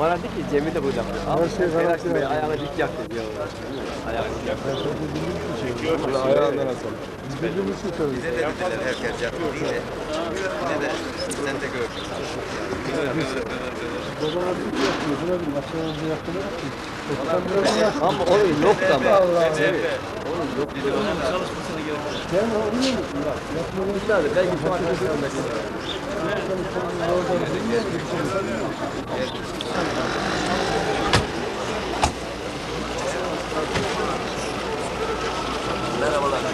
Bana dedi ki Cemil de burada yapıyor. Abi Her şey sen garanti Bey yani. ayağına dik yaktı diyor. Ayağına dik yaktı. Bir şey. Böyle ayağından atalım. Biz bildiğimiz için söylüyoruz. Bize de dediler herkes yapıyor diye. Bize de sen de gör. Babana bir şey yapıyor. Buna bir akşam önce yaptılar ki. Sen. Ama onun yok da ama. Allah Evet. Onun yok. Sen onu biliyor musun? Bak, yapmadan Bir tane belki şu arkadaşlarım da Merhabalar.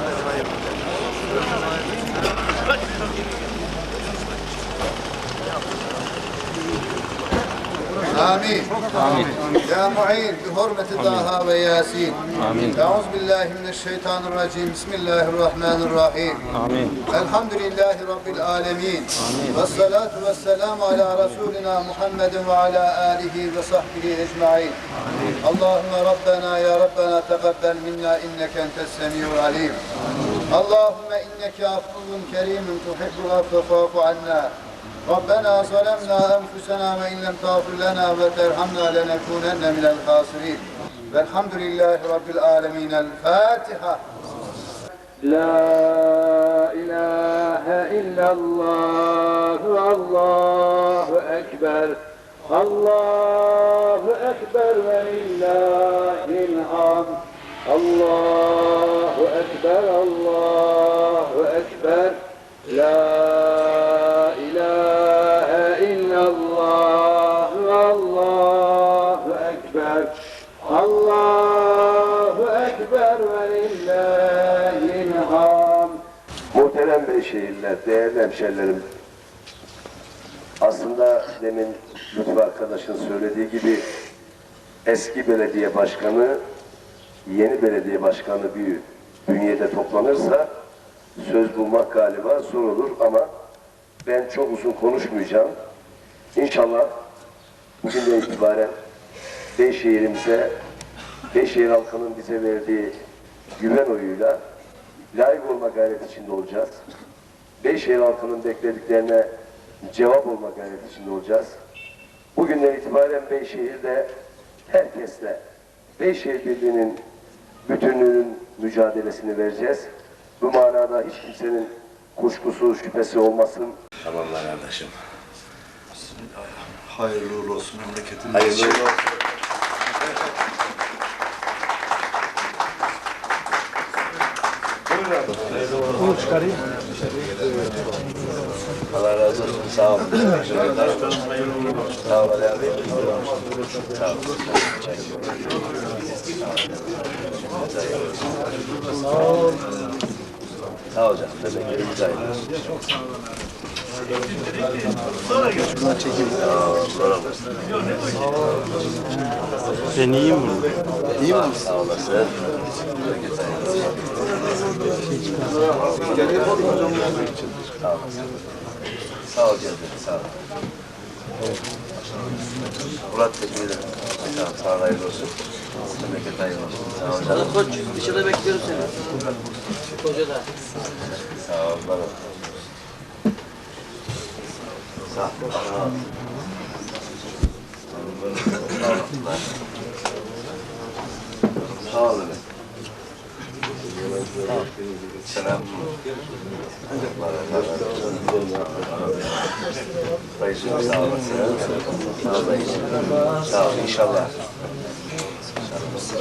آمين آمين يا معين بحرمة طه وياسين آمين أعوذ بالله من الشيطان الرجيم بسم الله الرحمن الرحيم آمين الحمد لله رب العالمين آمين والصلاة والسلام على رسولنا محمد وعلى آله وصحبه أجمعين آمين اللهم ربنا يا ربنا تقبل منا إنك أنت السميع العليم اللهم إنك عفو كريم تحب العفو فاعف عنا ربنا ظلمنا أنفسنا وإن لم تغفر لنا وترحمنا لنكونن من الخاسرين والحمد لله رب العالمين الفاتحة لا إله إلا الله الله أكبر الله أكبر ولله الحمد الله أكبر الله أكبر لا Muhterem Beyşehirler, değerli hemşerilerim. Aslında demin Lütfü arkadaşın söylediği gibi eski belediye başkanı, yeni belediye başkanı bir bünyede toplanırsa söz bulmak galiba zor olur ama ben çok uzun konuşmayacağım. İnşallah bugünden itibaren Beyşehir'imize, Beyşehir halkının bize verdiği güven oyuyla layık olma gayreti içinde olacağız. Beyşehir halkının beklediklerine cevap olma gayreti içinde olacağız. Bugünden itibaren Beyşehir'de herkesle Beyşehir Birliği'nin bütünlüğünün mücadelesini vereceğiz. Bu manada hiç kimsenin kuşkusu, şüphesi olmasın. Tamamlar kardeşim. Hayırlı uğurlu olsun memleketimiz Hayırlı için. uğurlu olsun. Allah razı olsun. Sağ olun. Sağ ol Ali abi. Sağ ol. Sağ ol canım. Memleketimiz hayırlı olsun. Ben iyiyim mi? İyi mi? Sağ olasın. Sağ olasın. Sağ ol Cevdet, sağ ol. Murat teşekkür ederim. Sağ ol, sağ ol, hayırlı olsun. Memleket hayırlı olsun. Sağ ol canım. Koç dışarıda bekliyoruz seni. Hocada. Sağ ol, bana. Sağ ol. Sağ ol. Sağ ol. öyle. Selam. Dayıcığım sağ olasın. Sağ ol dayıcığım. Sağ ol inşallah. Sağ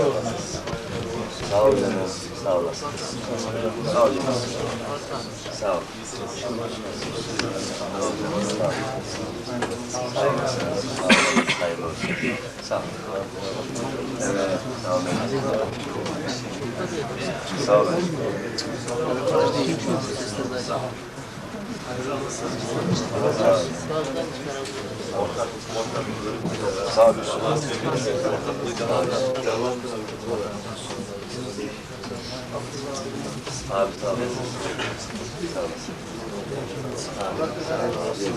Sağ ol canım. Sağ olasın. Sağ ol canım. Sağ ol. Hayırlı olsun. Sağ ol. Evet, sağ ol. Sağ ol. Sağ ol. Abi sağ ol. Sağ olasın.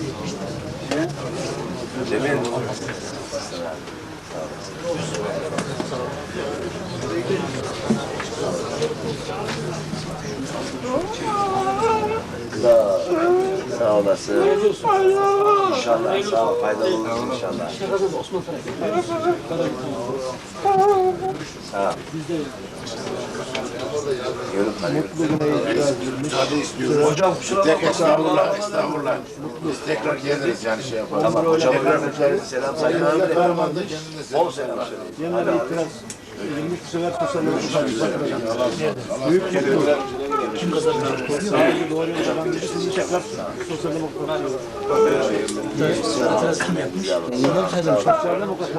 Cemil. Sağ olasın. Sağ, olasın. İnşallah sağ ol, faydalı olur inşallah. Sağ ol. Yürü, hadi yürü. Hocam kusura bakma. Estağfurullah, estağfurullah. Biz tekrar geliriz yani şey yapalım. Tamam hocam selam saygılar. Bol selam söyle. Genelde itiraz edilmiş bu sefer tasarlamış. Büyük mutluluk. Sadece doğru yolu olan birisini tekrar sosyal demokrat o kadar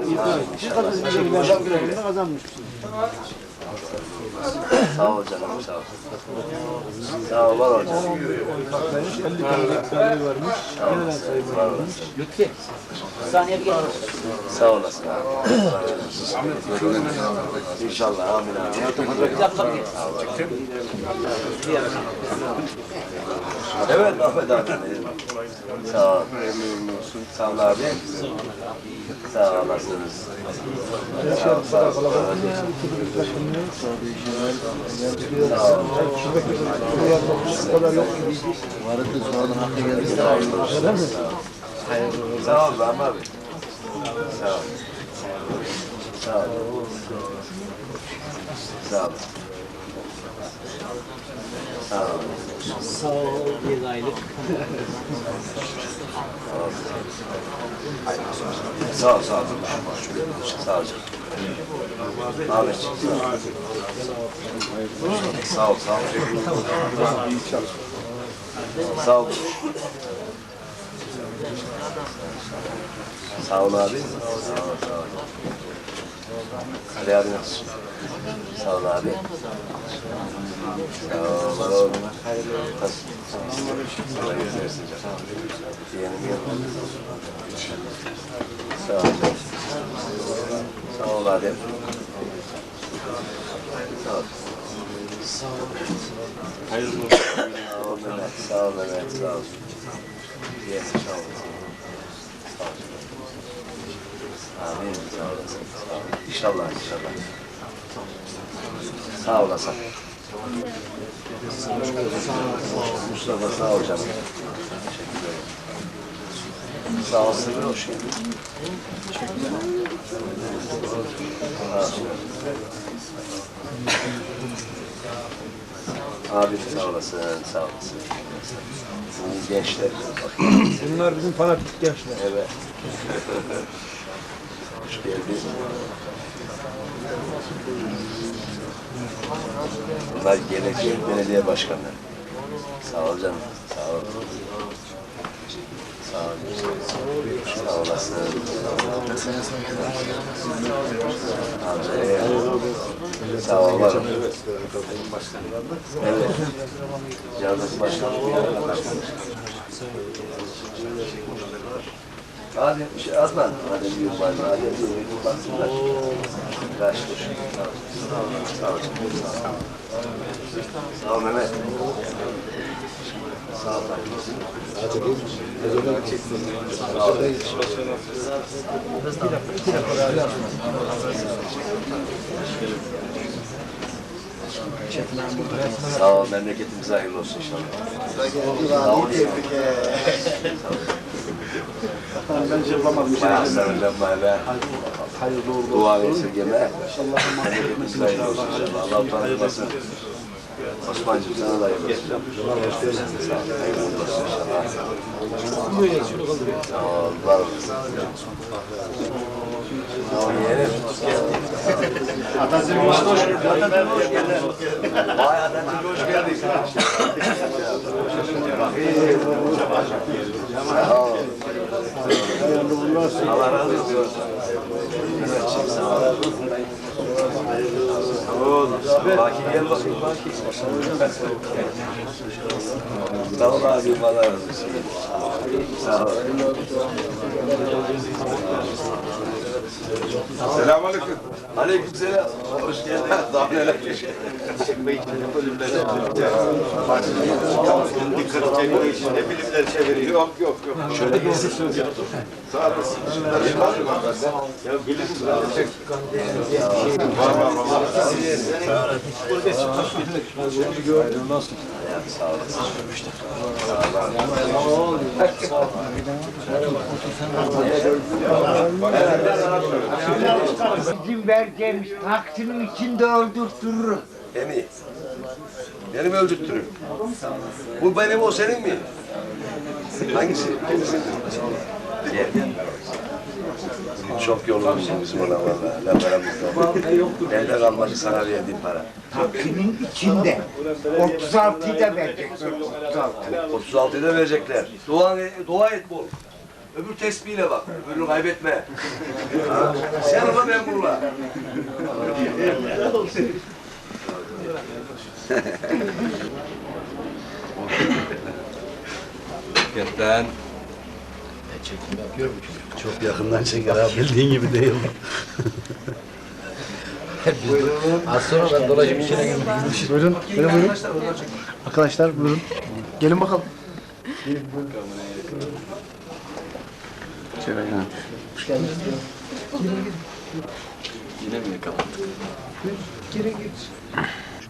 itiraz etmiş. Kazanmış. Kazanmışsınız. Sağ ol canım sağ ol. Sağ ol var hocam. 50 tane iptalleri varmış. Yeniden sayımı varmış. Lütfi. Saniye bir misin? Sağ olasın abi. İnşallah amin amin. Bir dakika bir Evet Ahmet abi. Sağ ol. Sağ ol abi. Sağ olasınız. Sağ ol, sağ ol. Bu kadar yok gibi. Sağ ol Rahmi abi. Sağ ol. Sağ ol. Sağ ol. Sağ ol. Sağ ol bir aylık. Sağ ol, sağ ol. Sağ ol sağ ol. Sağ ol, sağ ol. Sağ ol. Sağ ol abi. Sağ ol, sağ ol. Ali abi nasılsın? Sağ ol abi. Sağ ol, var canım. Yeğenim yanımda. Sağ ol. Sağ ol Adem. Sağ ol. Sağ ol. Hayırlı olsun. Sağ ol Mehmet. Sağ ol Mehmet. Sağ ol. Sağ ol. Sağ ol. Amin. Sağ olasın. İnşallah, inşallah. Sağ olasın. Mustafa sağ ol canım. Sağ ol Sivri hoş geldin. Abi sağ olasın, sağ olasın. Bu gençler. Bunlar bizim fanatik gençler. Evet. Hoş geldin. Bunlar gelecek belediye başkanları. Sağ ol canım. Sağ ol. Sağ ol. Sağ olasın. Abi, Sağ ol. varım. Evet. Yardımcı başkanım. Adem, şey, Adnan, Adem Yılmaz, Adem Yılmaz, baksınlar. Kaç kuş. Sağ ol, sağ ol. Ol. Sağ ol Mehmet. Sağ ol. Sağ ol, memleketimize hayırlı olsun inşallah. Sağ ol. Ben cevapamadım. Bayağı sarılacağım bayağı be. Hayırlı uğurlu Dua ve esirgeme. Hayırlı olsun inşallah. Allah utanmasın. Osman'cığım sana da olsun. Sağ ol, hayırlı olsun Atatürk hoş geldin. Vay Atatürk hoş geldin. Sağ ol. Allah razı olsun. Sağ ol. Baki gel bakayım Baki. Sağ ol abi, Allah razı olsun. Sağ ol. Selamünaleyküm. Aleykümselam. Hoş geldin. Daha neler Dikkat çekmek için ne bilimler çeviriyor. Yok yok yok. Şöyle gizli söz yaptım. Sağ olasın. Ya bilim Var var var. Bizim vereceğimiz taksinin içinde öldürtürür. Beni. Beni mi öldürttürür? Bu benim o senin mi? Hangisi? Çok yorulmuşsun bizim ona valla. Laf aramızda. Nerede kalmadı sana verdiğim para? Taksinin içinde. 36'da verecekler. 36. 36'da verecekler. Dua, dua et bol. Öbür tesbihle bak. Öbürünü kaybetme. Sen ona ben bununla. Gerçekten. Çok yakından çeker abi. Bildiğin gibi değil. Az sonra ben dolaşıp içine girdim. Buyurun. Buyurun buyurun. Arkadaşlar buyurun. Gelin bakalım. Şöyle ha.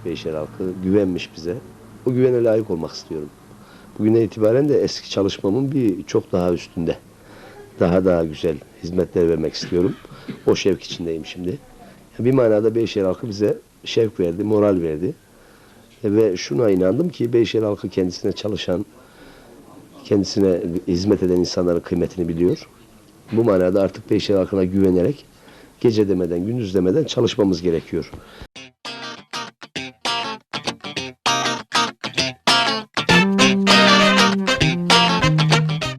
Beyşehir halkı güvenmiş bize. O güvene layık olmak istiyorum. Bugüne itibaren de eski çalışmamın bir çok daha üstünde. Daha daha güzel hizmetler vermek istiyorum. O şevk içindeyim şimdi. Bir manada Beyşehir halkı bize şevk verdi, moral verdi. Ve şuna inandım ki Beyşehir halkı kendisine çalışan, kendisine hizmet eden insanların kıymetini biliyor. Bu manada artık Beyşehir halkına güvenerek gece demeden, gündüz demeden çalışmamız gerekiyor.